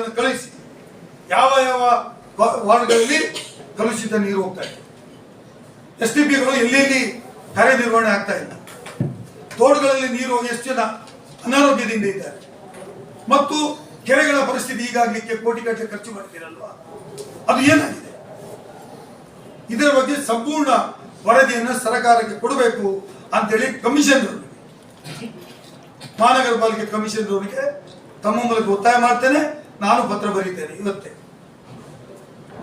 ಕಳಿಸಿ. ಯಾವ ಯಾವ ವಾರ್ಡ್ಗಳಲ್ಲಿ ಕಲುಷಿತ ನೀರು ಹೋಗ್ತಾ ಇದೆ. ಎಸ್ ಟಿ ಪಿಗಳು ಎಲ್ಲೆಲ್ಲಿ ಕಾರ್ಯನಿರ್ವಹಣೆ ಆಗ್ತಾ ಇಲ್ಲ. ತೋಟಗಳಲ್ಲಿ ನೀರು ಹೋಗಿ ಎಷ್ಟು ಜನ ಅನಾರೋಗ್ಯದಿಂದ ಇದ್ದಾರೆ. ಮತ್ತು ಕೆರೆಗಳ ಪರಿಸ್ಥಿತಿ ಈಗಾಗಲಿಕ್ಕೆ ಕೋಟಿಗಟ್ಟಲೆ ಖರ್ಚು ಮಾಡ್ತೀರಲ್ವಾ? ಅದು ಏನಾಗಿದೆ? ಇದರ ಬಗ್ಗೆ ಸಂಪೂರ್ಣ ವರದಿಯನ್ನು ಸರ್ಕಾರಕ್ಕೆ ಕೊಡಬೇಕು ಅಂತೇಳಿ ಕಮಿಷನ್ ಮಹಾನಗರ ಪಾಲಿಕೆ ಕಮಿಷನ್ ತಮ್ಮ ಮೂಲಕ ಒತ್ತಾಯ ಮಾಡ್ತೇನೆ. ನಾನು ಪತ್ರ ಬರೀತೇನೆ ಇವತ್ತೇ.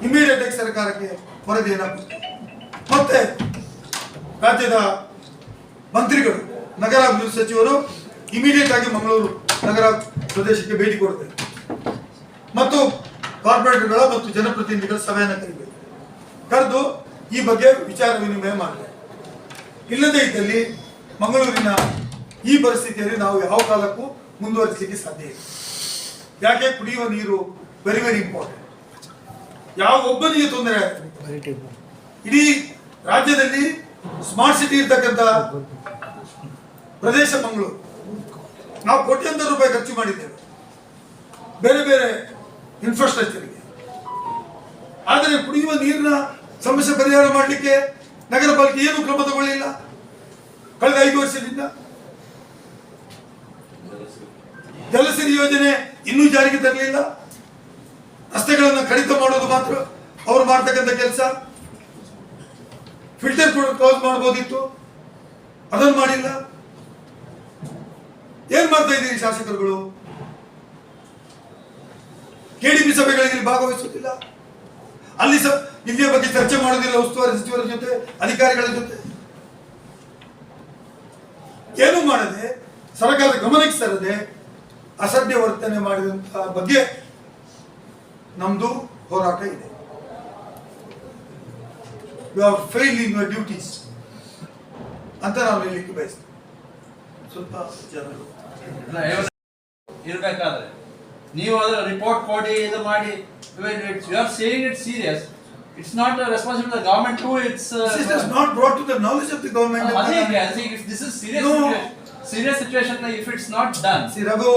ಇಮಿಡಿಯೇಟ್ ಆಗಿ ಸರ್ಕಾರಕ್ಕೆ ವರದಿಯನ್ನು ಮತ್ತೆ ರಾಜ್ಯದ ಮಂತ್ರಿಗಳು ನಗರಾಭಿವೃದ್ಧಿ ಸಚಿವರು ಇಮಿಡಿಯೇಟ್ ಆಗಿ ಮಂಗಳೂರು ನಗರ ಪ್ರದೇಶಕ್ಕೆ ಭೇಟಿ ಕೊಡ್ತಾರೆ ಮತ್ತು ಕಾರ್ಪೊರೇಟರ್ಗಳ ಮತ್ತು ಜನಪ್ರತಿನಿಧಿಗಳ ಸಭೆಯನ್ನು ಕರಿಬೇಕು. ಕರೆದು ಈ ಬಗ್ಗೆ ವಿಚಾರ ವಿನಿಮಯ ಮಾಡಿದೆ ಇಲ್ಲದೇ ಇದ್ದಲ್ಲಿ ಮಂಗಳೂರಿನ ಈ ಪರಿಸ್ಥಿತಿಯಲ್ಲಿ ನಾವು ಯಾವ ಕಾಲಕ್ಕೂ ಮುಂದುವರಿಸಲಿಕ್ಕೆ ಸಾಧ್ಯ ಇಲ್ಲ. ಯಾಕೆ ಕುಡಿಯುವ ನೀರು ವೆರಿ ವೆರಿ ಇಂಪಾರ್ಟೆಂಟ್ ಯಾವ ಒಬ್ಬನಿಗೆ ತೊಂದರೆ? ಇಡೀ ರಾಜ್ಯದಲ್ಲಿ ಸ್ಮಾರ್ಟ್ ಸಿಟಿ ಇರ್ತಕ್ಕಂಥ ಪ್ರದೇಶ ಮಂಗಳೂರು. ನಾವು ಕೋಟ್ಯಾಂತರ ರೂಪಾಯಿ ಖರ್ಚು ಮಾಡಿದ್ದೇವೆ. ಬೇರೆ ಬೇರೆ ಇನ್ಫ್ರಾಸ್ಟ್ರಕ್ಚರ್ಗೆ ಆದರೆ ಕುಡಿಯುವ ನೀರಿನ ಸಮಸ್ಯೆ ಪರಿಹಾರ ಮಾಡಲಿಕ್ಕೆ ನಗರ ಪಾಲಿಕೆ ಏನು ಕ್ರಮ ತಗೊಳ್ಳಿಲ್ಲ? ಕಳೆದ ಐದು ವರ್ಷದಿಂದ. ಜಲಸಿರಿ ಯೋಜನೆ ಇನ್ನೂ ಜಾರಿಗೆ ತರಲಿಲ್ಲ. ರಸ್ತೆಗಳನ್ನು ಕಡಿತ ಮಾಡೋದು ಮಾತ್ರ ಅವರು ಮಾಡ್ತಕ್ಕಂಥ ಕೆಲಸ. ಫಿಲ್ಟರ್ ಕ್ಲೋಸ್ ಮಾಡ್ಬೋದಿತ್ತು. ಅದನ್ನು ಮಾಡಿಲ್ಲ. ಏನ್ ಮಾಡ್ತಾ ಇದ್ದೀರಿ ಶಾಸಕರುಗಳು? ಕೆಡಿಪಿ ಸಭೆಗಳಿಗೆ ಇಲ್ಲಿ ಭಾಗವಹಿಸುತ್ತಿಲ್ಲ ಅಲ್ಲಿ ಇಲ್ಲಿಯ ಬಗ್ಗೆ ಚರ್ಚೆ ಮಾಡೋದಿಲ್ಲ ಉಸ್ತುವಾರಿ ಸಚಿವರ ಜೊತೆ, ಅಧಿಕಾರಿಗಳ ಜೊತೆ. ಏನು ಮಾಡದೆ, ಸರ್ಕಾರದ ಗಮನಕ್ಕೆ ತರದೆ ಅಸಡ್ಡೆ ವರ್ತನೆ ಮಾಡಿದಂತಹ ಬಗ್ಗೆ ನಮ್ದು ಹೋರಾಟ ಇದೆ you are fail in your duties ಅಂತ ನಾವು ಹೇಳಲಿಕ್ಕೆ ಬಯಸ್ತೇವೆ ಸ್ವಲ್ಪ ಜನರು ಇರ್ಬೇಕಾದ್ರೆ ನೀವು ಅದರ ರಿಪೋರ್ಟ್ ಕೊಡಿ ಇದು ಮಾಡಿ you are saying it serious it's not responsible government to it's This is not brought to the knowledge of the government. ಅದೇ this is serious. Serious situation if it's not done see Raghu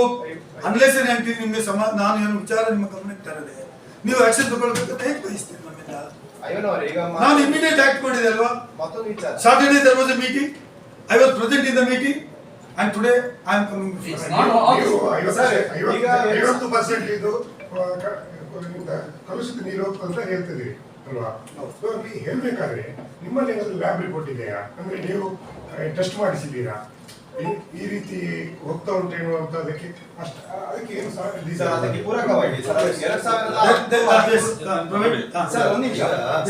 unless ಏನ್ ಹೇಳ್ತೀನಿ ನಿಮ್ಗೆ ಸಮ ನಾನು ಏನು ವಿಚಾರ ನಿಮ್ಮ ಗಮನಕ್ಕೆ ತರದೆ. ನೀವು ಆಕ್ಷನ್ ತಗೊಳ್ಬೇಕಂತ ಹೇಗೆ ಬಯಸ್ತೀನಿ ನಮ್ಮಿಂದ ನಾನು ಇಮಿಡಿಯೇಟ್ ಆಕ್ಟ್ ಮಾಡಿದೆ ಅಲ್ವಾ? ಮತ್ತೊಂದು ವಿಚಾರ. Saturday there was a meeting I was present in the meeting and today I am coming ಐವತ್ತು- ಸರ್, ಈಗ ಐವತ್ತು ಪರ್ಸೆಂಟ್ ಇದು ಕಲುಷಿತ ನೀರು ಅಂತ ಹೇಳ್ತಿದ್ದೀರಿ ಅಲ್ವಾ? ಹೇಳ್ಬೇಕಾದ್ರೆ ನಿಮ್ಮಲ್ಲಿ ಏನಾದ್ರು ಲ್ಯಾಬ್ ರಿಪೋರ್ಟ್ ಇದೆಯಾ? ಅಂದ್ರೆ ನೀವು ಟೆಸ್ಟ್ ಮಾಡಿಸಿದ್ದೀರಾ? ಈ- ರೀತಿ ಹೋಗ್ತಾ ಉಂಟು ಅಂತ ಅದಕ್ಕೆ ಅಷ್ಟ ಅದಕ್ಕೆ ಏನು ಸರ್ ಅದಕ್ಕೆ ಪೂರಕವಾಗಿ ಸರ್ ಅದಕ್ಕೆ ಎರಡ್ ಸಾವಿರದ ಸರ್ ಒಂದ್ ನಿಮಿಷ.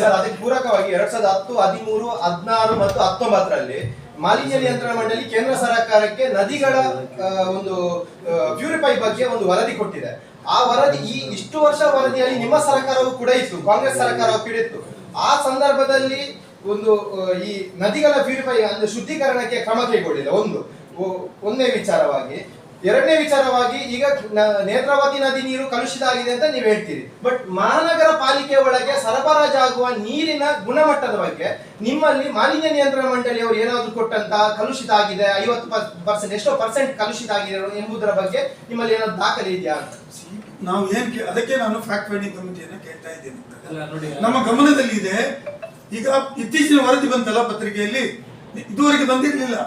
ಸರ್ ಅದಕ್ಕೆ ಪೂರಕವಾಗಿ ಎರಡ್ ಸಾವಿರದ ಹತ್ತು ಹದಿಮೂರು ಹದಿನಾರು ಮತ್ತು ಹತ್ತೊಂಬತ್ತರಲ್ಲಿ ಮಾಲಿನ್ಯ ನಿಯಂತ್ರಣ ಮಂಡಳಿ ಕೇಂದ್ರ ಸರ್ಕಾರಕ್ಕೆ ನದಿಗಳ ಒಂದು ಪ್ಯೂರಿಫೈ ಬಗ್ಗೆ ಒಂದು ವರದಿ ಕೊಟ್ಟಿದೆ. ಆ ವರದಿ ಈ ಇಷ್ಟು ವರ್ಷ ವರದಿಯಲ್ಲಿ ನಿಮ್ಮ ಸರ್ಕಾರವು ಕೂಡ ಇತ್ತು ಕಾಂಗ್ರೆಸ್ ಸರ್ಕಾರವು ಕೂಡ ಇತ್ತು. ಆ ಸಂದರ್ಭದಲ್ಲಿ ಒಂದು ಈ ನದಿಗಳ ಪ್ಯೂರಿಫೈ ಅಂದ್ರೆ ಶುದ್ಧೀಕರಣಕ್ಕೆ ಕ್ರಮ ಕೈಗೊಳ್ಳಿಲ್ಲ. ಒಂದು ಒಂದೇ ಒಂದನೇ ವಿಚಾರವಾಗಿ. ಎರಡನೇ ವಿಚಾರವಾಗಿ ಈಗ ನೇತ್ರಾವತಿ ನದಿ ನೀರು ಕಲುಷಿತ ಆಗಿದೆ ಅಂತ ನೀವು ಹೇಳ್ತೀರಿ. ಬಟ್ ಮಹಾನಗರ ಪಾಲಿಕೆ ಒಳಗೆ ಸರಬರಾಜಾಗುವ ನೀರಿನ ಗುಣಮಟ್ಟದ ಬಗ್ಗೆ ನಿಮ್ಮಲ್ಲಿ ಮಾಲಿನ್ಯ ನಿಯಂತ್ರಣ ಮಂಡಳಿಯವರು ಏನಾದರೂ ಕೊಟ್ಟಂತ ಕಲುಷಿತ ಆಗಿದೆ ಐವತ್ತು ಪರ್ಸೆಂಟ್ ಎಷ್ಟೋ ಪರ್ಸೆಂಟ್ ಕಲುಷಿತ ಆಗಿದೆ ಎಂಬುದರ ಬಗ್ಗೆ ನಿಮ್ಮಲ್ಲಿ ಏನಾದ್ರು ದಾಖಲೆ ಇದೆಯಾ ಅಂತ? ನಾವು ಏನ್ ಅದಕ್ಕೆ ನಾನು ಫ್ಯಾಕ್ಟ್ ಫೈಂಡಿಂಗ್ ಕಮಿಟಿಯನ್ನು ಕೇಳ್ತಾ ಇದ್ದೇನೆ. ಅಲ್ಲ ನೋಡಿ ನಮ್ಮ ಗಮನದಲ್ಲಿ ಇದೆ ಈಗ ಇತ್ತೀಚಿನ ವರದಿ ಬಂತಲ್ಲ ಪತ್ರಿಕೆಯಲ್ಲಿ? ಇದುವರೆಗೆ ಬಂದಿರಲಿಲ್ಲ.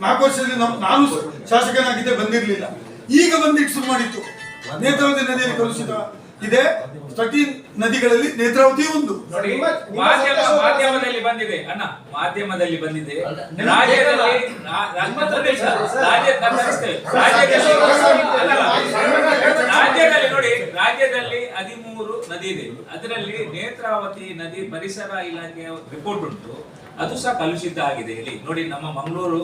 ನಾಲ್ಕು ವರ್ಷದಲ್ಲಿ ನಾನು ಶಾಸಕನಾಗಿದ್ದೆ ಬಂದಿರಲಿಲ್ಲ. ಈಗ ಬಂದಿಟ್ಟು ಶುರು ಮಾಡಿತ್ತು. ನೇತಾವತಿ ನದಿಯಲ್ಲಿ ಕಲುಷಿತ. ಇದೆ. ಪ್ರತಿ ನದಿಗಳಲ್ಲಿ ನೇತ್ರಾವತಿ ಒಂದು. ನೋಡಿ ಮಾಧ್ಯಮ ಮಾಧ್ಯಮದಲ್ಲಿ ಬಂದಿದೆ. ಅಣ್ಣ ಮಾಧ್ಯಮದಲ್ಲಿ ಬಂದಿದೆ. ರಾಜ್ಯದಲ್ಲಿ ನೋಡಿ ರಾಜ್ಯದಲ್ಲಿ ಹದಿಮೂರು ನದಿ ಇದೆ. ಅದರಲ್ಲಿ ನೇತ್ರಾವತಿ ನದಿ ಪರಿಸರ ಇಲಾಖೆಯ ರಿಪೋರ್ಟ್ ಉಂಟು. ಅದು ಸಹ ಕಲುಷಿತ ಆಗಿದೆ ಇಲ್ಲಿ ನೋಡಿ ನಮ್ಮ ಮಂಗಳೂರು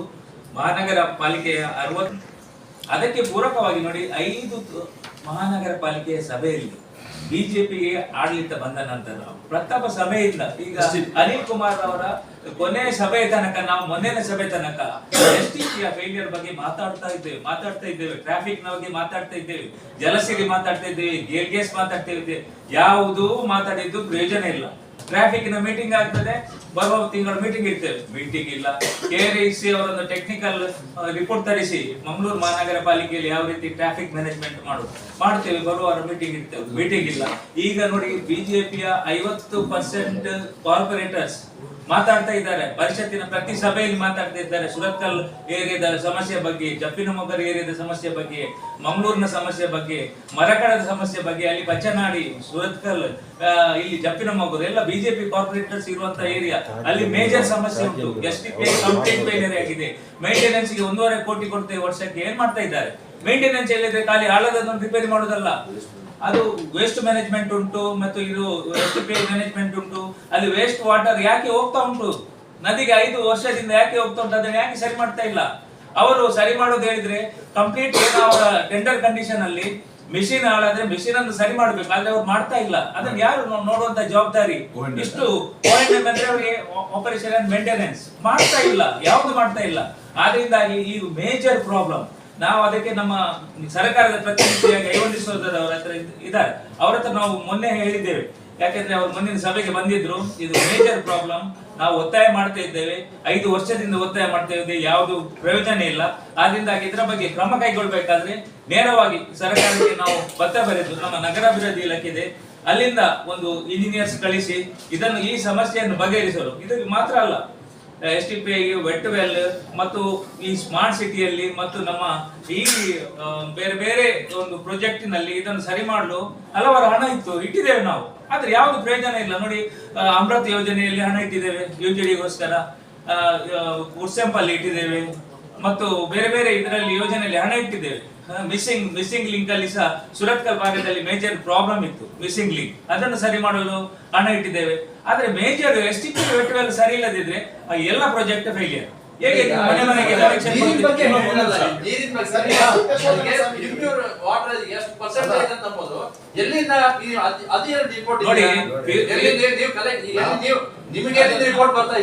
ಮಹಾನಗರ ಪಾಲಿಕೆಯ ಅರವತ್ತು ಅದಕ್ಕೆ ಪೂರಕವಾಗಿ ನೋಡಿ ಐದು ಮಹಾನಗರ ಪಾಲಿಕೆಯ ಸಭೆಯಲ್ಲಿ ಬಿಜೆಪಿಗೆ ಆಡಳಿತ ಬಂದ ನಂತರ ಪ್ರತಾಪ ಸಭೆಯಿಂದ ಈಗ ಅನಿಲ್ ಕುಮಾರ್ ಅವರ ಕೊನೆ ಸಭೆ ತನಕ ನಾವು ಮೊನ್ನೆನ ಸಭೆ ತನಕ ಎಸ್ ಟಿ ಫೇಲಿಯರ್ ಬಗ್ಗೆ ಮಾತಾಡ್ತಾ ಇದ್ದೇವೆ ಮಾತಾಡ್ತಾ ಇದ್ದೇವೆ. ಟ್ರಾಫಿಕ್ನ ಬಗ್ಗೆ ಮಾತಾಡ್ತಾ ಇದ್ದೇವೆ. ಜಲಸಿರಿ ಮಾತಾಡ್ತಾ ಇದ್ದೇವೆ ಗೇಲ್ ಗೇಸ್ ಮಾತಾಡ್ತಾ ಇದ್ದೇವೆ. ಯಾವುದೂ ಮಾತಾಡಿದ್ದು ಪ್ರಯೋಜನ ಇಲ್ಲ. ಟ್ರಾಫಿಕ್ನ ಮೀಟಿಂಗ್ ಆಗ್ತದೆ. ಬರುವ ತಿಂಗಳ ಮೀಟಿಂಗ್ ಇರ್ತೇವೆ. ಮೀಟಿಂಗ್ ಇಲ್ಲ. ಕೆಆರ್ಇಸಿ ಅವರೊಂದು ಟೆಕ್ನಿಕಲ್ ರಿಪೋರ್ಟ್ ತರಿಸಿ. ಮಂಗಳೂರು ಮಹಾನಗರ ಪಾಲಿಕೆಯಲ್ಲಿ ಯಾವ ರೀತಿ ಟ್ರಾಫಿಕ್ ಮ್ಯಾನೇಜ್ಮೆಂಟ್ ಮಾಡುದು. ಮಾಡ್ತೇವೆ. ಬರುವ ಮೀಟಿಂಗ್ ಇರ್ತೇವೆ. ಮೀಟಿಂಗ್ ಇಲ್ಲ. ಈಗ ನೋಡಿ ಬಿಜೆಪಿಯ ಐವತ್ತು ಪರ್ಸೆಂಟ್ ಕಾರ್ಪೊರೇಟರ್ಸ್ ಮಾತಾಡ್ತಾ ಇದ್ದಾರೆ. ಪರಿಷತ್ತಿನ ಪ್ರತಿ ಸಭೆಯಲ್ಲಿ ಮಾತಾಡ್ತಾ ಇದ್ದಾರೆ. ಸುರತ್ಕಲ್ ಏರಿಯಾದ ಸಮಸ್ಯೆ ಬಗ್ಗೆ ಜಪ್ಪಿನಮೊಗರ್ ಏರಿಯಾದ ಸಮಸ್ಯೆ ಬಗ್ಗೆ, ಮಂಗಳೂರಿನ ಸಮಸ್ಯೆ ಬಗ್ಗೆ ಮರಕಡದ ಸಮಸ್ಯೆ ಬಗ್ಗೆ ಅಲ್ಲಿ ಬಚ್ಚನಾಡಿ ಸುರತ್ಕಲ್ ಇಲ್ಲಿ ಇಲ್ಲಿ ಜಪ್ಪಿನಮೊಗರು ಎಲ್ಲ ಬಿಜೆಪಿ ಕಾರ್ಪೊರೇಟರ್ಸ್ ಇರುವಂತ ಏರಿಯಾ. ಅಲ್ಲಿ ಮೇಜರ್ ಸಮಸ್ಯೆ ಉಂಟು. ಎಸ್ ಟಿ ಪಿ ಕಂಪ್ಲೇಂಟ್ ಆಗಿದೆ. ಮೇಂಟೆನೆನ್ಸ್ಗೆ ಒಂದೂವರೆ ಕೋಟಿ ಕೊಡ್ತೇವೆ ವರ್ಷಕ್ಕೆ ಏನ್ ಮಾಡ್ತಾ ಇದ್ದಾರೆ? ಮೇಂಟೆನೆನ್ಸ್ ಎಲ್ಲಿದೆ? ಖಾಲಿ ಹಾಳದನ್ನು ರಿಪೇರಿ ಮಾಡೋದಲ್ಲ. ಅದು ವೇಸ್ಟ್ ಮ್ಯಾನೇಜ್ಮೆಂಟ್ ಉಂಟು ಮತ್ತು ಇದು ಮ್ಯಾನೇಜ್ಮೆಂಟ್ ಉಂಟು. ಅಲ್ಲಿ ವೇಸ್ಟ್ ವಾಟರ್ ಯಾಕೆ ಹೋಗ್ತಾ ಉಂಟು? ನದಿಗೆ ಐದು ವರ್ಷದಿಂದ ಯಾಕೆ ಹೋಗ್ತಾ ಉಂಟು? ಅದನ್ನ ಯಾಕೆ ಸರಿ ಮಾಡ್ತಾ ಇಲ್ಲ? ಅವರು ಸರಿ ಮಾಡೋದು ಹೇಳಿದ್ರೆ ಕಂಪ್ಲೀಟ್ ಏನು ಅವರ ಟೆಂಡರ್ ಕಂಡೀಷನ್ ಅಲ್ಲಿ ಮಿಷಿನ್ ಹಾಳಾದ್ರೆ ಮಿಷಿನ್ ಅನ್ನು ಸರಿ ಮಾಡ್ಬೇಕು. ಆದ್ರೆ ಅವ್ರು ಮಾಡ್ತಾ ಇಲ್ಲ. ಅದನ್ನ ಯಾರು ನೋಡುವಂತ ಜವಾಬ್ದಾರಿ? ಇಷ್ಟು ಅಂದ್ರೆ ಅವರಿಗೆ ಆಪರೇಷನ್ ಅಂಡ್ ಮೇಂಟೆನೆನ್ಸ್ ಮಾಡ್ತಾ ಇಲ್ಲ. ಯಾವ್ದು ಮಾಡ್ತಾ ಇಲ್ಲ. ಆದ್ರಿಂದಾಗಿ ಈ ಮೇಜರ್ ಪ್ರಾಬ್ಲಮ್ ನಾವು ಅದಕ್ಕೆ ನಮ್ಮ ಸರ್ಕಾರದ ಪ್ರತಿನಿಧಿಯಾಗಿ ಐವನಿಸೋದರ ಅವರ ಹತ್ರ ಇದ್ದಾರೆ. ಅವರ ಹತ್ರ ನಾವು ಮೊನ್ನೆ ಹೇಳಿದ್ದೇವೆ. ಯಾಕೆಂದ್ರೆ ಅವರು ಮುಂದಿನ ಸಭೆಗೆ ಬಂದಿದ್ರು. ಇದು ಮೇಜರ್ ಪ್ರಾಬ್ಲಮ್ ನಾವು ಒತ್ತಾಯ ಮಾಡ್ತಾ ಇದ್ದೇವೆ. ಐದು ವರ್ಷದಿಂದ ಒತ್ತಾಯ ಮಾಡ್ತಾ ಇದ್ದೇವೆ. ಯಾವುದು ಪ್ರಯೋಜನ ಇಲ್ಲ. ಆದ್ರಿಂದಾಗಿ ಇದರ ಬಗ್ಗೆ ಕ್ರಮ ಕೈಗೊಳ್ಬೇಕಾದ್ರೆ ನೇರವಾಗಿ ಸರ್ಕಾರಕ್ಕೆ ನಾವು ಪತ್ರ ಬರೆದು ನಮ್ಮ ನಗರಾಭಿವೃದ್ಧಿ ಇಲಾಖೆ ಇದೆ ಅಲ್ಲಿಂದ ಒಂದು ಇಂಜಿನಿಯರ್ಸ್ ಕಳಿಸಿ ಇದನ್ನು ಈ ಸಮಸ್ಯೆಯನ್ನು ಬಗೆಹರಿಸಲು ಇದಕ್ಕೆ ಮಾತ್ರ ಅಲ್ಲ. S T P wet well ಮತ್ತು ಈ ಸ್ಮಾರ್ಟ್ ಸಿಟಿಯಲ್ಲಿ ಮತ್ತು ನಮ್ಮ ಈ ಬೇರೆ ಬೇರೆ ಒಂದು ಪ್ರಾಜೆಕ್ಟಿನಲ್ಲಿ ಇದನ್ನು ಸರಿ ಮಾಡಲು ಹಲವಾರು ಹಣ ಇತ್ತು, ಇಟ್ಟಿದ್ದೇವೆ ನಾವು. ಆದ್ರೆ ಯಾವುದು ಪ್ರಯೋಜನ ಇಲ್ಲ. ನೋಡಿ ಅಮೃತ್ ಯೋಜನೆಯಲ್ಲಿ ಹಣ ಇಟ್ಟಿದ್ದೇವೆ, ಯುಜಿಡಿಗೋಸ್ಕರ. ಕುರ್ಸೆಂಪಲ್ಲಿ ಇಟ್ಟಿದ್ದೇವೆ. ಮತ್ತು ಬೇರೆ ಬೇರೆ ಇದರಲ್ಲಿ ಯೋಜನೆಯಲ್ಲಿ ಹಣ ಇಟ್ಟಿದ್ದೇವೆ. ಮಿಸ್ಸಿಂಗ್ ಮಿಸ್ಸಿಂಗ್ ಲಿಂಕ್ ಅಲ್ಲಿ ಸಹ ಸುರತ್ಕಲ್ ಭಾಗದಲ್ಲಿ ಮೇಜರ್ ಪ್ರಾಬ್ಲಮ್ ಇತ್ತು ಮಿಸ್ಸಿಂಗ್ ಲಿಂಕ್ ಅದನ್ನು ಸರಿ ಮಾಡಲು ಹಣ ಇಟ್ಟಿದ್ದೇವೆ. ಆದ್ರೆ ಮೇಜರ್ ಎಸ್ ಟಿ ಪಿ ಸರಿ ಇಲ್ಲದಿದ್ರೆ ಆ ಎಲ್ಲ ಪ್ರಾಜೆಕ್ಟ್ ಫೇಲಿಯರ್ ಹೇಗೆ ಮನೆ ಮನೆಗೆ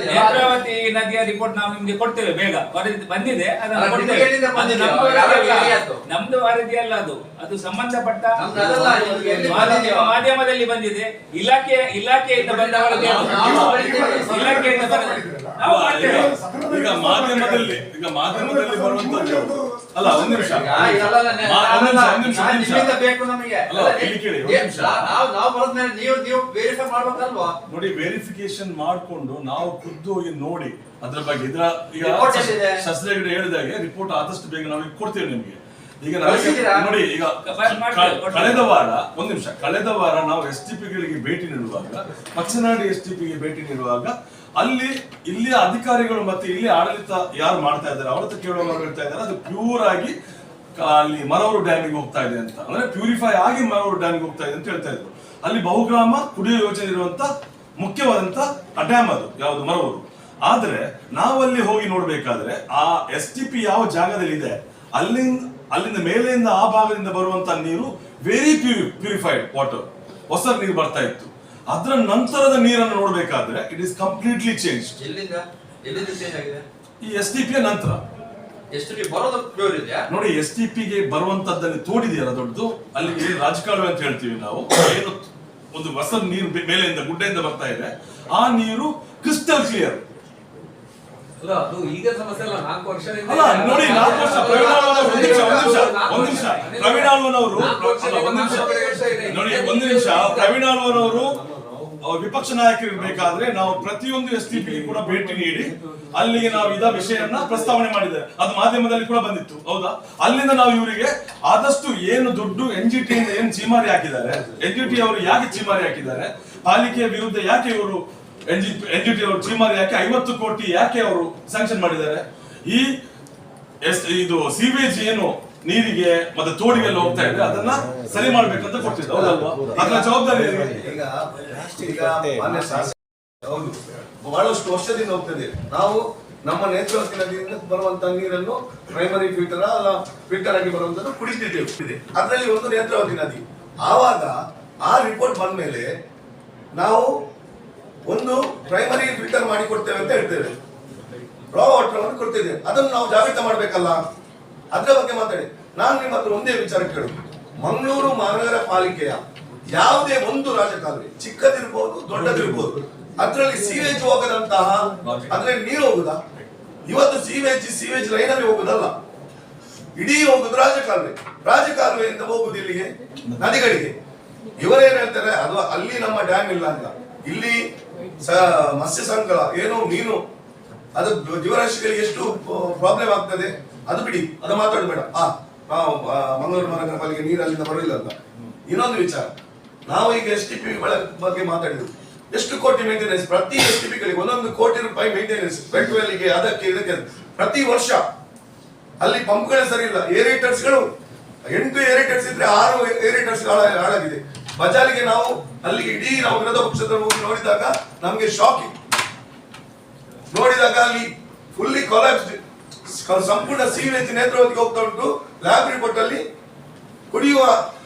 ನೇತ್ರಾವತಿ ನದಿಯ ರಿಪೋರ್ಟ್ ನಾವು ನಿಮ್ಗೆ ಕೊಡ್ತೇವೆ ಬೇಗ. ವರದಿ ಬಂದಿದೆ ಅದನ್ನು ಕೊಡ್ತೇವೆ. ನಮ್ದು ವರದಿ ಅಲ್ಲ. ಅದು? ಅದು ಸಂಬಂಧಪಟ್ಟ ಮಾಧ್ಯಮದಲ್ಲಿ ಬಂದಿದೆ. ಇಲಾಖೆ ಇಲಾಖೆಯಿಂದ ಬಂದ ವರದಿ ನಾವು- ನಾವು ಇಲಾಖೆಯಿಂದ ನಾವು ಈಗ ಮಾಧ್ಯಮದಲ್ಲಿ ಈಗ ಮಾಧ್ಯಮದಲ್ಲಿ ಬರುವಂತದ್ದು ಅಲ್ಲ ಒಂದ್ ನಿಮಿಷ. ಬೇಕು ನಮಗೆ. ನಾವು ನಾವು ಬರೋದ್ಮೇಲೆ ನೀವು ನೀವು ವೆರಿಫೈ ಮಾಡ್ಬೇಕಲ್ವಾ? ನೋಡಿ ವೆರಿಫಿಕೇಶನ್ ಮಾಡ್ಕೊಂಡು ನಾವು ಖುದ್ದು ಹೋಗಿ ನೋಡಿ. ಅದ್ರ ಬಗ್ಗೆ ಇದ್ರ ಈಗ ಶಸ್ತ್ರ ಎಲ್ಲಿದೆ? ಶಸ್ತ್ರಗಿಡ ಹೇಳಿದಾಗೆ ರಿಪೋರ್ಟ್ ಆದಷ್ಟು ಬೇಗ ನಾವು ಕೊಡ್ತೇವೆ ನಿಮ್ಗೆ. ಈಗ ನೋಡಿ ಈಗ ಕಳೆದ ವಾರ ಒಂದ್ ನಿಮಿಷ ಕಳೆದ ವಾರ ನಾವು ಎಸ್ ಟಿ ಪಿಗಳಿಗೆ ಭೇಟಿ ನೀಡುವಾಗ ಪಕ್ಷನಾಡಿ ಎಸ್ ಟಿ ಪಿಗೆ ಭೇಟಿ ನೀಡುವಾಗ ಅಲ್ಲಿ ಇಲ್ಲಿಯ ಅಧಿಕಾರಿಗಳು ಮತ್ತೆ ಇಲ್ಲಿ ಆಡಳಿತ ಯಾರು ಮಾಡ್ತಾ ಇದ್ದಾರೆ ಅವ್ರ ಹತ್ರ ಕೇಳುವಾಗ ಹೇಳ್ತಾ ಇದ್ದಾರೆ ಅದು ಪ್ಯೂರ್ ಆಗಿ ಅಲ್ಲಿ ಮರವರು ಡ್ಯಾಮಿಗೆ ಹೋಗ್ತಾ ಇದೆ ಅಂತ. ಅಂದ್ರೆ ಪ್ಯೂರಿಫೈ ಆಗಿ ಮರವರು ಡ್ಯಾಮಿಗೆ ಹೋಗ್ತಾ ಇದೆ ಅಂತ ಹೇಳ್ತಾ ಇದ್ರು. ಅಲ್ಲಿ ಬಹುಗ್ರಾಮ ಕುಡಿಯೋ ಯೋಜನೆ ಇರುವಂತ ಮುಖ್ಯವಾದಂತ ಡ್ಯಾಮ್ ಅದು ಯಾವುದು? ಮರವರು. ಆದ್ರೆ ನಾವಲ್ಲಿ ಹೋಗಿ ನೋಡ್ಬೇಕಾದ್ರೆ ಆ ಎಸ್ ಟಿ ಪಿ ಯಾವ ಜಾಗದಲ್ಲಿ ಇದೆ ಅಲ್ಲಿಂದ ಅಲ್ಲಿಂದ ಮೇಲೆಯಿಂದ ಆ ಭಾಗದಿಂದ ಬರುವಂತ ನೀರು ವೆರಿ ಪ್ಯೂರಿ ಪ್ಯೂರಿಫೈಡ್ ವಾಟರ್ ಹೊಸ ನೀರು ಬರ್ತಾ ಇತ್ತು. ಅದರ ನಂತರದ ನೀರನ್ನು ನೋಡಬೇಕಾದ್ರೆ ಇಟ್ ಇಸ್ ಕಂಪ್ಲೀಟ್ಲಿ ಚೇಂಜ್ ಈ ಎಸ್ ಟಿ ಪಿ ನಂತರ. ನೋಡಿ ಎಸ್ ಟಿ ಪಿಗೆ ಬರುವಂತದ್ದಲ್ಲಿ ತೋಡಿದೆಯಲ್ಲ ದೊಡ್ಡದು? ಅಲ್ಲಿ ರಾಜಕಾಲುವೆ ಅಂತ ಹೇಳ್ತೀವಿ ನಾವು. ಏನು ಒಂದು ಹೊಸ ನೀರು ಮೇಲೆಯಿಂದ ಗುಡ್ಡೆಯಿಂದ ಬರ್ತಾ ಇದೆ. ಆ ನೀರು ಕ್ರಿಸ್ಟಲ್ ಕ್ಲಿಯರ್ ಅಲ್ಲ ಅದು ಈಗ ಸಮಸ್ಯೆ ಅಲ್ಲ ನಾಲ್ಕು ವರ್ಷದಿಂದ ಅಲ್ಲ ನೋಡಿ ನಾಲ್ಕು ವರ್ಷ ಪ್ರವೀಣ್ ಒಂದ್ ನಿಮಿಷ ಒಂದ್ ನಿಮಿಷ ಪ್ರವೀಣ್ ಒಂದ್ ನಿಮಿಷ. ನೋಡಿ ಒಂದ್ ನಿಮಿಷ. ಪ್ರವೀಣ್ ಅವರು ವಿಪಕ್ಷ ನಾಯಕರಿರ್ಬೇಕಾದ್ರೆ ನಾವು ಪ್ರತಿಯೊಂದು ಎಸ್ ಟಿ ಪಿ ಕೂಡ ಭೇಟಿ ನೀಡಿ ಅಲ್ಲಿಗೆ ನಾವು ಇದ ವಿಷಯನ್ನ ಪ್ರಸ್ತಾವನೆ ಮಾಡಿದ್ದೇವೆ ಅದು ಮಾಧ್ಯಮದಲ್ಲಿ ಕೂಡ ಬಂದಿತ್ತು ಹೌದಾ? ಅಲ್ಲಿಂದ ನಾವು ಇವರಿಗೆ ಆದಷ್ಟು ಏನು ದುಡ್ಡು ಎನ್ ಜಿ ಟಿ ಏನು ಚೀಮಾರಿ ಹಾಕಿದ್ದಾರೆ ಎನ್ ಜಿ ಟಿ ಅವರು ಯಾಕೆ ಚೀಮಾರಿ ಹಾಕಿದ್ದಾರೆ ಪಾಲಿಕೆಯ ವಿರುದ್ಧ ಯಾಕೆ ಇವರು N G N G T ಅವರು ಚೀಮಾರಿ ಯಾಕೆ ಐವತ್ತು ಕೋಟಿ ಯಾಕೆ ಅವರು ಸ್ಯಾಂಕ್ಷನ್ ಮಾಡಿದ್ದಾರೆ? ಈ ಎಸ್ ಇದು ಸೀವೇಜ್ ಏನು ನೀರಿಗೆ ಮತ್ತೆ ತೋಡಿಗೆಲ್ಲ ಹೋಗ್ತಾ ಇದ್ರೆ ಅದನ್ನ ಸರಿ ಮಾಡ್ಬೇಕಂತ ಕೊಟ್ಟಿದ್ದು. ಹೌದಲ್ವಾ? ಅದರ ಜವಾಬ್ದಾರಿ? ಈಗ ಈಗ ಮಾನ್ಯ ಹೌದು. ಬಹಳಷ್ಟು ವರ್ಷದಿಂದ ಹೋಗ್ತದೆ ನಾವು ನಮ್ಮ ನೇತ್ರಾವತಿ ನದಿಯಿಂದ ಬರುವಂತಹ ನೀರನ್ನು ಪ್ರೈಮರಿ ಫಿಲ್ಟರ್ ಅಲ್ಲ ಫಿಲ್ಟರ್ ಆಗಿ ಬರುವಂತದ್ದು ಕುಡಿತಿದ್ದೇವೆ ಅದರಲ್ಲಿ ಒಂದು ನೇತ್ರಾವತಿ ನದಿ. ಆವಾಗ ಆ ರಿಪೋರ್ಟ್ ಬಂದ ಮೇಲೆ ನಾವು ಒಂದು ಪ್ರೈಮರಿ ಫಿಲ್ಟರ್ ಮಾಡಿ ಕೊಡ್ತೇವೆ ಅಂತ ಹೇಳ್ತೇವೆ. ರಾ ವಾಟರ್ ಕೊಡ್ತಿದ್ದೇವೆ. ಅದನ್ನು ನಾವು ಜಾಗೃತ ಮಾಡ್ಬೇಕಲ್ಲ? ಅದರ ಬಗ್ಗೆ ಮಾತಾಡಿ. ನಾನು ನಿಮ್ಮ ಹತ್ರ ಒಂದೇ ವಿಚಾರ ಕೇಳು. ಮಂಗಳೂರು ಮಹಾನಗರ ಪಾಲಿಕೆಯ ಯಾವುದೇ ಒಂದು ರಾಜಕಾಲುವೆ, ಚಿಕ್ಕದಿರ್ಬೋದು, ದೊಡ್ಡದಿರ್ಬೋದು, ಅದರಲ್ಲಿ ಸೀವೇಜ್ ಹೋಗದಂತಹ ಅದ್ರಲ್ಲಿ ನೀರು ಹೋಗುದಾ? ಇವತ್ತು ಸೀವೇಜ್ ಸೀವೇಜ್ ಲೈನ್ ಅಲ್ಲಿ ಹೋಗುದಲ್ಲ. ಇಡೀ ಹೋಗುದು ರಾಜಕಾಲುವೆ. ರಾಜಕಾಲುವೆಯಿಂದ ಹೋಗುದು ಇಲ್ಲಿಗೆ ನದಿಗಳಿಗೆ. ಇವರೇನ್ ಹೇಳ್ತಾರೆ? ಅದು ಅಲ್ಲಿ ನಮ್ಮ ಡ್ಯಾಮ್ ಇಲ್ಲ ಅಂತ. ಇಲ್ಲಿ ಮತ್ಸ್ಯ ಸಂಕಲ ಏನು ಮೀನು ಅದು ಜೀವರಾಶಿಗಳಿಗೆ ಎಷ್ಟು ಪ್ರಾಬ್ಲಮ್ ಆಗ್ತದೆ, ಅದು ಬಿಡಿ, ಅದು ಮಾತಾಡಬೇಡ ಆ, ನಾವು ಮಂಗಳೂರು ಮಹಾನಗರ ಪಾಲಿಕೆ ನೀರು ಅಲ್ಲಿಂದ ಬರಲಿಲ್ಲ ಅಂತ. ಇನ್ನೊಂದು ವಿಚಾರ. ನಾವು ಈಗ ಎಸ್ ಟಿ ಪಿ ಬಗ್ಗೆ ಮಾತಾಡಿದ್ರು ಎಷ್ಟು ಕೋಟಿ ಮೇಂಟೆನೆನ್ಸ್ ಪ್ರತಿ ಎಸ್ ಟಿ ಪಿಗಳಿಗೆ ಒಂದೊಂದು ಕೋಟಿ ರೂಪಾಯಿ ಮೇಂಟೆನೆನ್ಸ್ಗೆ ಅದಕ್ಕೆ, ಇದಕ್ಕೆ, ಪ್ರತಿ ವರ್ಷ. ಅಲ್ಲಿ ಪಂಪ್ಗಳೇ ಸರಿ ಇಲ್ಲ. ಏರೇಟರ್ಸ್ಗಳು ಎಂಟು ಏರೇಟರ್ಸ್ ಇದ್ರೆ ಆರು ಏರೇಟರ್ಸ್ ಹಾಳಾಗಿದೆ. ಬಜಾಲಿಗೆ ನಾವು ಅಲ್ಲಿ ಇಡೀ ನಾವು ವಿರೋಧ ಪಕ್ಷದ ಹೋಗಿ ನೋಡಿದಾಗ ನಮ್ಗೆ ಶಾಕ್ ನೋಡಿದಾಗ ಅಲ್ಲಿ ಫುಲ್ಲಿ ಕೊಲಾಪ್ಸ್ಡ್ ಸಂಪೂರ್ಣ ಸೀವೇಜ್ ನೇತ್ರಾವತಿಗೆ ಹೋಗ್ತಾ ಉಂಟು. ಲ್ಯಾಬ್ ರಿಪೋರ್ಟ್ ಅಲ್ಲಿ ಕುಡಿಯುವ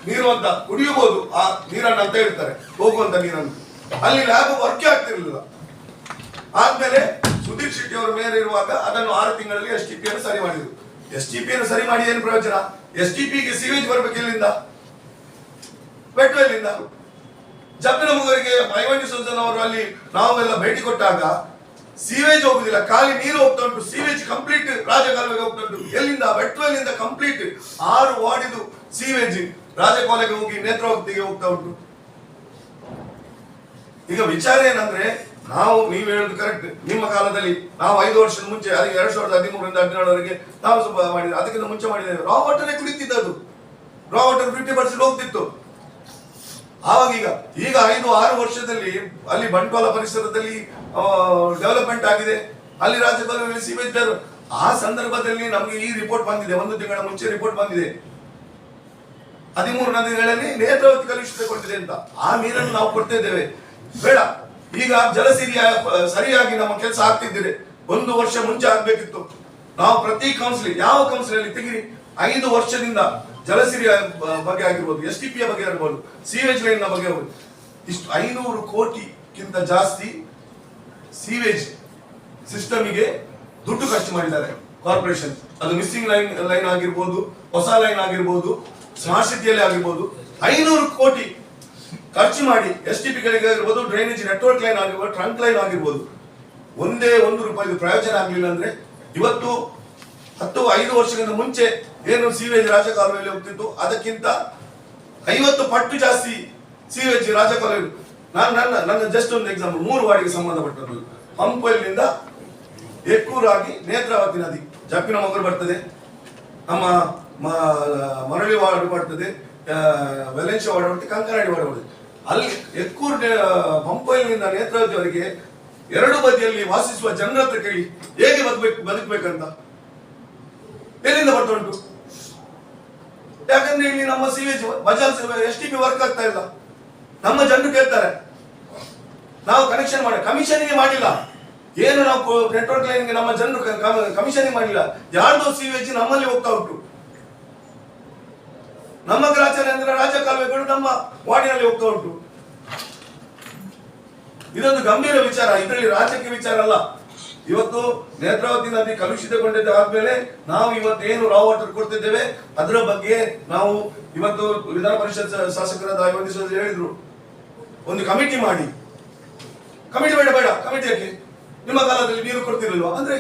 ನೀರು ಅಂತ, ಕುಡಿಯಬಹುದು. ಆ ನೀರನ್ನು ಅಂತ ಹೇಳ್ತಾರೆ. ಹೋಗುವಂತ ನೀರನ್ನು. ಅಲ್ಲಿ ಲ್ಯಾಬ್ ವರ್ಕ್ ಆಗ್ತಿರ್ಲಿಲ್ಲ. ಆದ್ಮೇಲೆ ಸುಧೀರ್ ಶೆಟ್ಟಿ ಅವರ ಮೇಯರ್ ಇರುವಾಗ ಅದನ್ನು ಆರು ತಿಂಗಳಲ್ಲಿ ಎಸ್ ಟಿ ಪಿ ಅನ್ನು ಸರಿ ಮಾಡಿದ್ರು. ಎಸ್ ಟಿ ಪಿ ಅನ್ನು ಸರಿ ಮಾಡಿ ಏನು ಪ್ರಯೋಜನ? ಎಸ್ ಟಿ ಪಿಗೆ ಸಿವೇಜ್ ಬರ್ಬೇಕು ಎಲ್ಲಿಂದ ಬೆಟ್ಟವೆಲ್ಲಿಂದ ಜಪ್ಪಿನ ಮುಗರಿಗೆ ಮೈವಂಡಿ ಸುಲ್ತಾನ್ ಅವರು ಅಲ್ಲಿ ನಾವೆಲ್ಲ ಭೇಟಿ ಕೊಟ್ಟಾಗ ಸೀವೇಜ್ ಹೋಗುದಿಲ್ಲ, ಖಾಲಿ ನೀರು ಹೋಗ್ತಾ ಉಂಟು ಸೀವೇಜ್ ಕಂಪ್ಲೀಟ್, ರಾಜಕಾಲುವೆಗೆ ಹೋಗ್ತಾ ಉಂಟು ಎಲ್ಲಿಂದ? ಬೆಟ್ಟವೆಲ್ಲಿಂದ ಕಂಪ್ಲೀಟ್. ಆರು ವಾರ್ಡಿದು ಸೀವೇಜ್, ರಾಜಕಾಲುವೆಗೆ ಹೋಗಿ ನೇತ್ರಾವತಿಗೆ ಹೋಗ್ತಾ ಉಂಟು ಈಗ ವಿಚಾರ ಏನಂದ್ರೆ, ನಾವು, ನೀವು ಹೇಳುದು ಕರೆಕ್ಟ್ ನಿಮ್ಮ ಕಾಲದಲ್ಲಿ ನಾವು ಐದು ವರ್ಷದ ಮುಂಚೆ ಅದಕ್ಕೆ ಎರಡ್ ಸಾವಿರದ ಹದಿಮೂರರಿಂದ ಹದಿನೇಳವರೆಗೆ ನಾವು ಸ್ವಲ್ಪ ಮಾಡಿದ್ರೆ ಅದಕ್ಕಿಂತ ಮುಂಚೆ ಮಾಡಿದ್ದೇವೆ. ರಾ ವಾಟರ್ ಕುಡಿತಿದ್ದದು ರಾ ವಾಟರ್ ಫಿಫ್ಟಿ ಪರ್ಸೆಂಟ್ ಹೋಗ್ತಿತ್ತು. ಆವಾಗ ಈಗ ಈಗ ಐದು, ಆರು ವರ್ಷದಲ್ಲಿ ಅಲ್ಲಿ ಬಂಟ್ವಾಳ ಪರಿಸರದಲ್ಲಿ ಡೆವಲಪ್ಮೆಂಟ್ ಆಗಿದೆ. ಅಲ್ಲಿ ರಾಜ್ಯಪಾಲರಲ್ಲಿ ಸೀಮಿತರು ಆ ಸಂದರ್ಭದಲ್ಲಿ ನಮಗೆ ಈ ರಿಪೋರ್ಟ್ ಬಂದಿದೆ. ಒಂದು ತಿಂಗಳ ಮುಂಚೆ ರಿಪೋರ್ಟ್ ಬಂದಿದೆ. ಹದಿಮೂರು ನದಿಗಳಲ್ಲಿ ನೇತ್ರಾವತಿ ಕಲುಷಿತಗೊಂಡಿದೆ ಅಂತ. ಆ ನೀರನ್ನು ನಾವು ಕೊಡ್ತಾ ಇದ್ದೇವೆ. ಬೇಡ, ಈಗ ಜಲಸಿರಿಯ ಸರಿಯಾಗಿ ನಮ್ಮ ಕೆಲಸ ಆಗ್ತಿದ್ದೇವೆ ಒಂದು ವರ್ಷ ಮುಂಚೆ ಆಗ್ಬೇಕಿತ್ತು. ನಾವು ಪ್ರತಿ ಕೌನ್ಸಿಲ್ ಯಾವ ಕೌನ್ಸಿಲ್ ಅಲ್ಲಿ ತೆಗಿರಿ? ಐದು ವರ್ಷದಿಂದ ಜಲಸಿರಿಯ ಬಗ್ಗೆ ಆಗಿರ್ಬೋದು, ಎಸ್ ಟಿ ಪಿಯ ಬಗ್ಗೆ ಆಗಿರ್ಬೋದು ಸೀವೇಜ್ ಲೈನ್ನ ಬಗ್ಗೆ. ಇಷ್ಟು ಐನೂರು ಕೋಟಿಗಿಂತ ಜಾಸ್ತಿ ಸೀವೇಜ್ ಸಿಸ್ಟಮಿಗೆ ದುಡ್ಡು ಖರ್ಚು ಮಾಡಿದ್ದಾರೆ ಕಾರ್ಪೊರೇಷನ್ ಅದು ಮಿಸ್ಸಿಂಗ್ ಲೈನ್ ಲೈನ್ ಆಗಿರ್ಬೋದು, ಹೊಸ ಲೈನ್ ಆಗಿರ್ಬೋದು ಸ್ಮಾರ್ಟ್ ಸಿಟಿಯಲ್ಲಿ ಆಗಿರ್ಬೋದು, ಐನೂರು ಕೋಟಿ ಖರ್ಚು ಮಾಡಿ ಎಸ್ ಟಿ ಪಿಗಳಿಗೆ ಆಗಿರ್ಬೋದು ಡ್ರೈನೇಜ್ ನೆಟ್ವರ್ಕ್ ಲೈನ್ ಆಗಿರ್ಬೋದು ಟ್ರಂಕ್ ಲೈನ್ ಆಗಿರ್ಬೋದು, ಒಂದೇ ಒಂದು ರೂಪಾಯಿ ಪ್ರಯೋಜನ ಆಗಲಿಲ್ಲ ಅಂದ್ರೆ ಇವತ್ತು ಹತ್ತು ಐದು ವರ್ಷಗಳಿಂದ ಮುಂಚೆ ಏನು ಸೀವೇಜ್ ರಾಜಕಾಲುವೆಯಲ್ಲಿ ಹೋಗ್ತಿತ್ತು. ಅದಕ್ಕಿಂತ ಐವತ್ತು ಪಟ್ಟು ಜಾಸ್ತಿ ಸೀವೇಜ್ ರಾಜಕಾಲುವೆ ನಾನು ನನ್ನ ನನ್ನ ಜಸ್ಟ್ ಒಂದು ಎಕ್ಸಾಂಪಲ್ ಮೂರು ವಾರ್ಡಿಗೆ ಸಂಬಂಧಪಟ್ಟದ್ದು. ಹಂಪಲ್ಲಿಂದ ಎಕ್ಕೂರಾಗಿ ನೇತ್ರಾವತಿ ನದಿ ಜಪ್ಪಿನ ಮಗರು ಬರ್ತದೆ. ನಮ್ಮ ಮರಳಿ ವಾರ್ಡ್ ಬರ್ತದೆ. ವೆಲೆನ್ಶಿ ವಾರ್ಡ್ ಬರ್ತದೆ, ಕಂಕನಾಡಿ ವಾರ್ಡ್ ಬರ್ತದೆ. ಅಲ್ಲಿ ಎಕ್ಕೂರ್ ನೇತ್ರಾವತಿ ನೇತ್ರಾವತಿವರೆಗೆ ಎರಡು ಬದಿಯಲ್ಲಿ ವಾಸಿಸುವ ಜನರ ಹತ್ರ ಕೇಳಿ, ಹೇಗೆ ಬದುಕಬೇಕು ಬದುಕಬೇಕಂತ? ಎಲ್ಲಿಂದ ಬರ್ತಾ ಉಂಟು ಯಾಕಂದ್ರೆ ಇಲ್ಲಿ ನಮ್ಮ sewage Bajaj S T P work ಆಗ್ತಾ ಇಲ್ಲ. ನಮ್ಮ ಜನರು ಕೇಳ್ತಾರೆ, ನಾವು ಕನೆಕ್ಷನ್ ಮಾಡಿ ಕಮಿಷನ್ಗೆ ಮಾಡಿಲ್ಲ. ಏನು ನಾವು ನೆಟ್ವರ್ಕ್ ಲೈನ್ಗೆ ನಮ್ಮ ಜನರು ಕಮಿಷನ್ ಮಾಡಿಲ್ಲ. ಯಾರ್ದೋ ಸಿವೇಜ್ ನಮ್ಮಲ್ಲಿ ಹೋಗ್ತಾ ಉಂಟು. ನಮ್ಮ ಗ್ರಾಚಾರ ಅಂದ್ರೆ ರಾಜ ಕಾಲುವೆಗಳು ನಮ್ಮ ವಾರ್ಡಿನಲ್ಲಿ ಹೋಗ್ತಾ ಉಂಟು. ಇದೊಂದು ಗಂಭೀರ ವಿಚಾರ, ಇದರಲ್ಲಿ ರಾಜಕೀಯ ವಿಚಾರ ಅಲ್ಲ. ಇವತ್ತು ನೇತ್ರಾವತಿ ನದಿ ಕಲುಷಿತಗೊಂಡಿದ್ದ ಆದ್ಮೇಲೆ ನಾವು ಇವತ್ತೇನು ರಾ ವಾಟರ್ ಕೊಡ್ತಿದ್ದೇವೆ ಅದರ ಬಗ್ಗೆ ನಾವು ಇವತ್ತು ವಿಧಾನ ಪರಿಷತ್ ಶಾಸಕರಾದ ಹೇಳಿದ್ರು. ಒಂದು ಕಮಿಟಿ ಮಾಡಿ. ಕಮಿಟಿ ಬೇಡ ಬೇಡ ಕಮಿಟಿ ಯಾಕೆ ನಿಮ್ಮ ಕಾಲದಲ್ಲಿ ನೀರು ಕೊಡ್ತಿರಲ್ವಾ? ಅಂದ್ರೆ